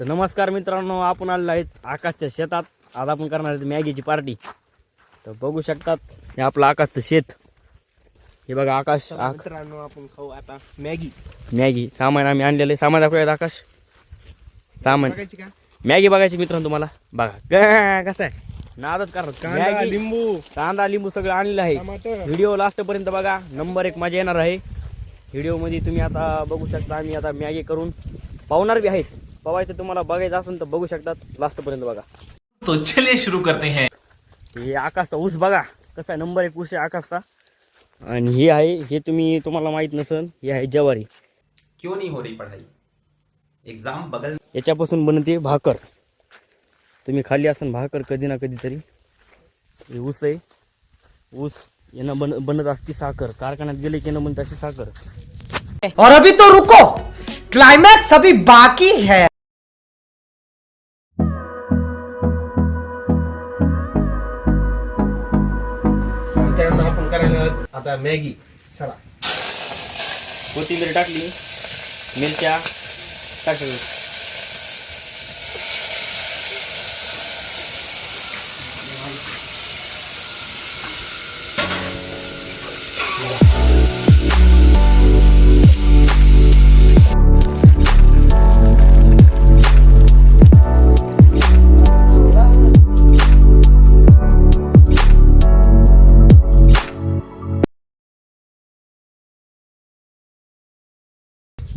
तर नमस्कार मित्रांनो आपण आलेलो आहेत आकाशच्या शेतात. आज आपण करणार आहेत मॅगीची पार्टी. तर बघू शकतात हे आपलं आकाशचं शेत. हे बघा आकाश आक मित्रांनो आपण खाऊ आता मॅगी. मॅगी. सामान आम्ही आणलेलं आहे. सामान दाखवूयात आकाश. सामान. बघायची का? मॅगी बघायची मित्रांनो तुम्हाला. बघा. क- कसं आहे? नादच करतात. कांदा मॅगी लिंबू. कांदा लिंबू सगळं आणलेलं आहे. टमाटर. व्हिडिओ लास्टपर्यंत बघा. नंबर एक मजा येणार आहे. व्हिडिओमध्ये तुम्ही आता बघू शकता. आम्ही आता मॅगी करून पावणार बी आहेत. पवायचं तुम्हाला बघायचं असेल तर बघू शकतात. लास्टपर्यंत बघा. तो चलिए शुरू करते हैं. हे आकाशचा ऊस बघा. कसा आहे? नंबर एक ऊस आहे आकाशचा. आणि हे आहे हे तुम्ही तुम्हाला माहीत नसेल हे आहे ज्वारी. क्यों नहीं हो रही पढ़ाई? एग्जाम बगल याच्यापासून बनते भाकर. तुम्ही खाली असन भाकर कधी ना कधीतरी. हे ऊस आहे. ऊस यानं बन बनत असती साखर. कारखान्यात गेले की यानं बनत असते साखर. और अभी तो रुको. क्लाइमैक्स अभी बाकी है. मित्रांनो आपण करायला आता मॅगी चला कोथिंबीर टाकली मिरच्या टाकली.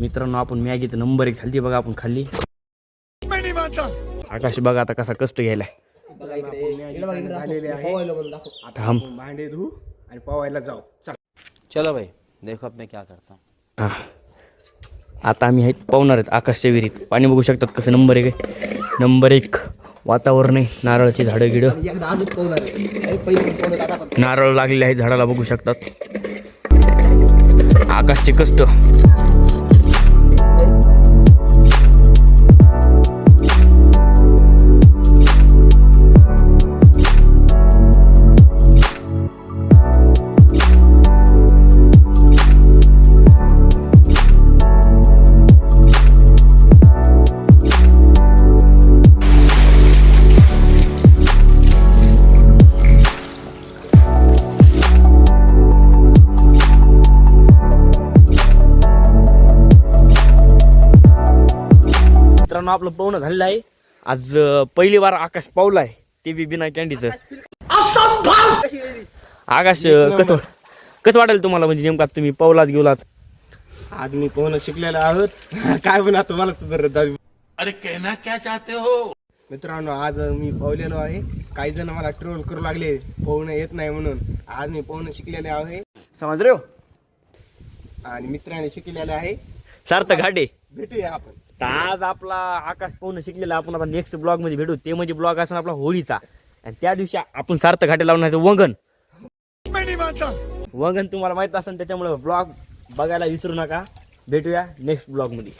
मित्रांनो आपण मॅगीचं नंबर एक झाली बघा आपण खाल्ली. आकाश बघा आता कसा कष्ट थांब. आपण भांडे धुवू आणि पवायला जाऊ चला चलो भाई देखो अब मैं क्या करता हूँ. हा. आता आम्ही आहेत पाहुणार आहेत आकाशच्या विहिरीत. पाणी बघू शकतात कसं नंबर एक आहे. नंबर एक वातावरण आहे नारळाची झाडं गिडं एकदा अजून पाहणार आहे. पहिले पण पाहणार, आता पण नारळ लागलेले आहेत झाडाला बघू शकतात. आकाशचे कष्ट. आपलं पाहुणं झालेलं आहे. आज पहिली बार आकाश पावलाय ते बी बिना कॅन्डीचं आकाश कसं कसं वाटेल तुम्हाला? म्हणजे नेमका तुम्ही पावलात गेलात? आज मी पोहणं शिकलेलो आहोत. काय पण आता मला तर दावी अरे कहना क्या चाहते हो? मित्रांनो आज मी पोहलेलो आहे. काही जण मला ट्रोल करू लागले. पोहणं येत नाही म्हणून. आज मी पोहणं शिकलेले आहे. समज रे आणि मित्राने शिकलेले आहे. सार्थ घाटे. भेटूया आपण. तर आज आपला आकाश पाहून शिकलेला आपण आता नेक्स्ट ब्लॉगमध्ये भेटू. ते म्हणजे ब्लॉग असणार आपला होळीचा. आणि त्या दिवशी आपण सार्थ घाटे लावण्याचं वंगण. वंगण तुम्हाला माहीत असेल त्याच्यामुळे ब्लॉग बघायला विसरू नका. भेटूया नेक्स्ट ब्लॉगमध्ये.